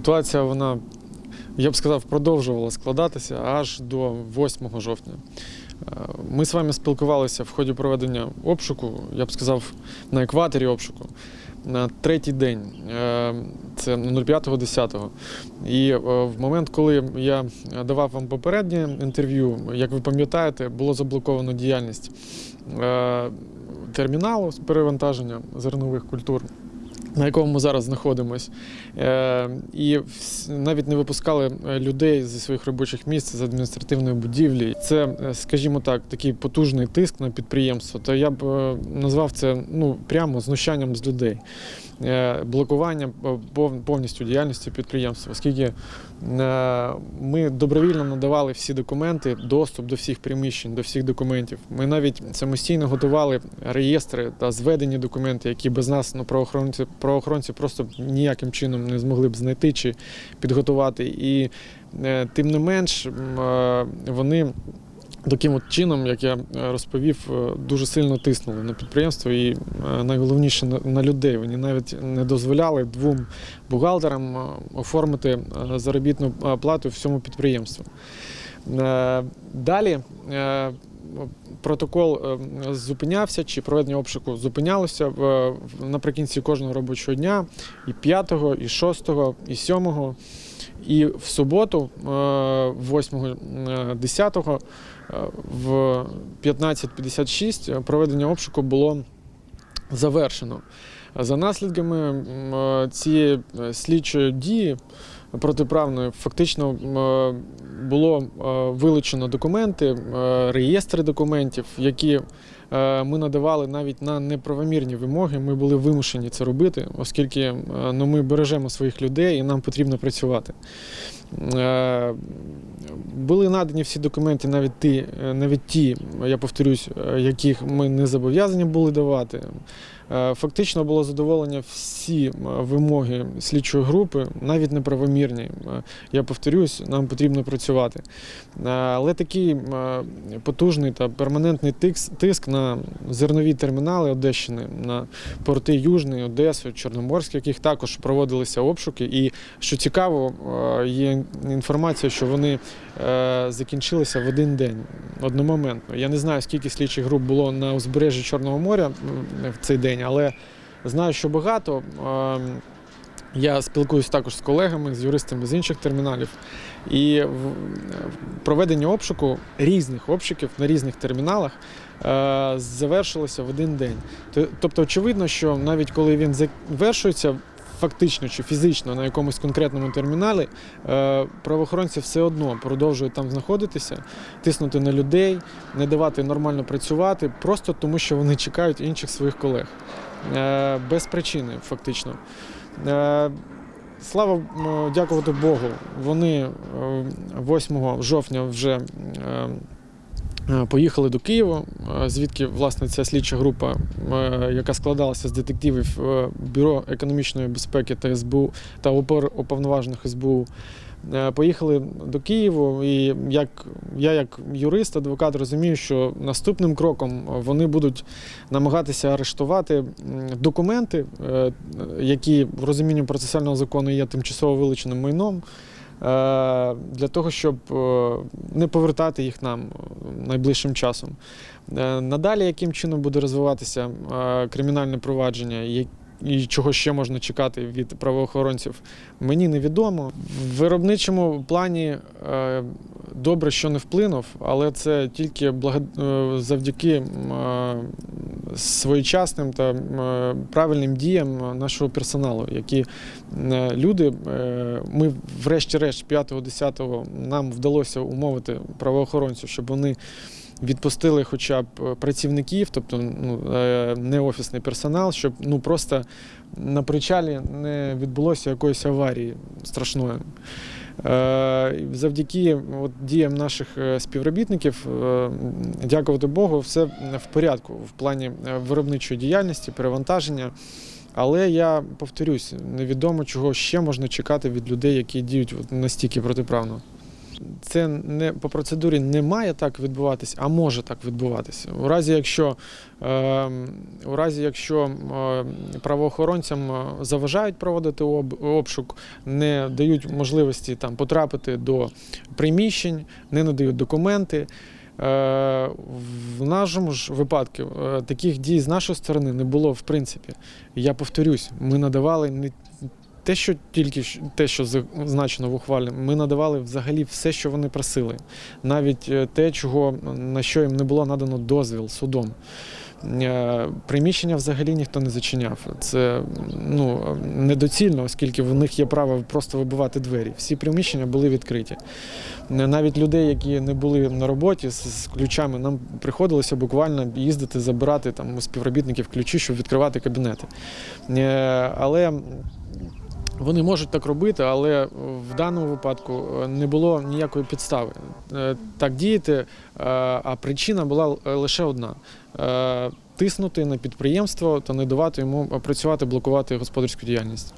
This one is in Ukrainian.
Ситуація, вона, я б сказав, продовжувала складатися аж до 8 жовтня. Е, Ми з вами спілкувалися в ході проведення обшуку, я б сказав, на екваторі обшуку. На третій день, е, це 05.10. І е, в момент, коли я давав вам попереднє інтерв'ю, як ви пам'ятаєте, було заблоковано діяльність терміналу з перевантаження зернових культур. На якому ми зараз знаходимось, Е, і навіть не випускали е, людей зі своїх робочих місць з адміністративної будівлі. Це, е, скажімо так, такий потужний тиск на підприємство. То я б назвав це ну прямо знущанням з людей, блокуванням пов- повністю діяльності підприємства, оскільки ми добровільно надавали всі документи, доступ до всіх приміщень, до всіх документів. Ми навіть самостійно готували реєстри та зведені документи, які без нас ну, правоохоронці, правоохоронці просто ніяким чином не змогли б знайти чи підготувати. І е, тим не менш, е, вони. Таким от чином, як я е, розповів, дуже сильно тиснули на підприємство і найголовніше на- людей. Вони навіть не дозволяли двом бухгалтерам оформити заробітну плату всьому підприємству. Далі протокол е, зупинявся, чи проведення обшуку зупинялося е, наприкінці кожного робочого дня, і 5, і 6, і 7. І в суботу, е, 8, е, 10, е, в 15.56 проведення обшуку було завершено. За наслідками е, цієї е, слідчої дії протиправної, фактично е, було е, вилучено документи, е, реєстри документів, які ми надавали навіть на неправомірні вимоги. Ми були вимушені це робити, оскільки е, ну, ми бережемо своїх людей і нам потрібно працювати. Е, Були надані всі документи, навіть ті, е, навіть ті, я повторюсь, е, яких ми не зобов'язані були давати. Е, Фактично було задоволення всі е, вимоги слідчої групи, навіть неправомірні. Е, Я повторюсь, нам потрібно працювати. Е, Але такий е, потужний та перманентний тиск, тиск на зернові термінали Одещини, на порти Южний, Одесу, Чорноморськ, яких також проводилися обшуки. І що цікаво, е, є інформація, що вони е, закінчилися в один день, одномоментно. Я не знаю, скільки слідчих груп було на узбережжі Чорного моря в цей день, але знаю, що багато. Я спілкуюся також з колегами, з юристами з інших терміналів. І проведення обшуку різних обшуків на різних терміналах е, завершилося в один день. Тобто, очевидно, що навіть коли він завершується фактично чи фізично на якомусь конкретному терміналі, е, правоохоронці все одно продовжують там знаходитися, тиснути на людей, не давати нормально працювати, просто тому що вони чекають інших своїх колег. Е, Без причини, фактично. Е, Слава дякувати Богу, вони е, 8 жовтня вже е, е, поїхали до Києва, е, звідки власне ця слідча група, е, яка складалася з детективів е, Бюро економічної безпеки та СБУ та уповноважених СБУ. Е, Поїхали до Києва, і як я, як юрист, адвокат, розумію, що наступним кроком вони будуть намагатися арештувати документи, е, які в розумінні процесуального закону є тимчасово вилученим майном, е, для того, щоб не повертати їх нам найближчим часом. Надалі, яким чином буде розвиватися кримінальне провадження, і- чого ще можна чекати від правоохоронців, мені невідомо. В виробничому плані е, добре, що не вплинув, але це тільки е, завдяки е, своєчасним та правильним діям нашого персоналу, які люди, ми врешті-решт 5-10 нам вдалося умовити правоохоронців, щоб вони відпустили хоча б е, працівників, тобто ну, е, не офісний персонал, щоб ну просто на причалі не відбулося якоїсь аварії страшної. Е, Завдяки от, діям наших співробітників, дякувати Богу, все в порядку в плані виробничої діяльності, перевантаження. Але я повторюсь, невідомо чого ще можна чекати від людей, які діють настільки протиправно. Це не по процедурі не має так відбуватись, а може так відбуватися. У разі, якщо, е, у разі, якщо е, правоохоронцям е, заважають проводити об, обшук, не дають можливості там потрапити до приміщень, не надають документи. Е, В нашому ж випадку е, таких дій з нашої сторони не було в принципі. Я повторюсь, ми надавали не те, що тільки те, що зазначено в ухвалі, ми надавали взагалі все, що вони просили, навіть е, те, чого на що їм не було надано дозвіл судом. Е, Приміщення взагалі ніхто не зачиняв. Це ну, недоцільно, оскільки в них є право просто вибивати двері. Всі приміщення були відкриті. Навіть людей, які не були на роботі з, ключами, нам приходилося буквально їздити, забирати там у співробітників ключі, щоб відкривати кабінети. Е, Але вони можуть так робити, але в даному випадку е, не було ніякої підстави е, так діяти. е, А причина була лише одна: тиснути на підприємство та не давати йому працювати, блокувати господарську діяльність.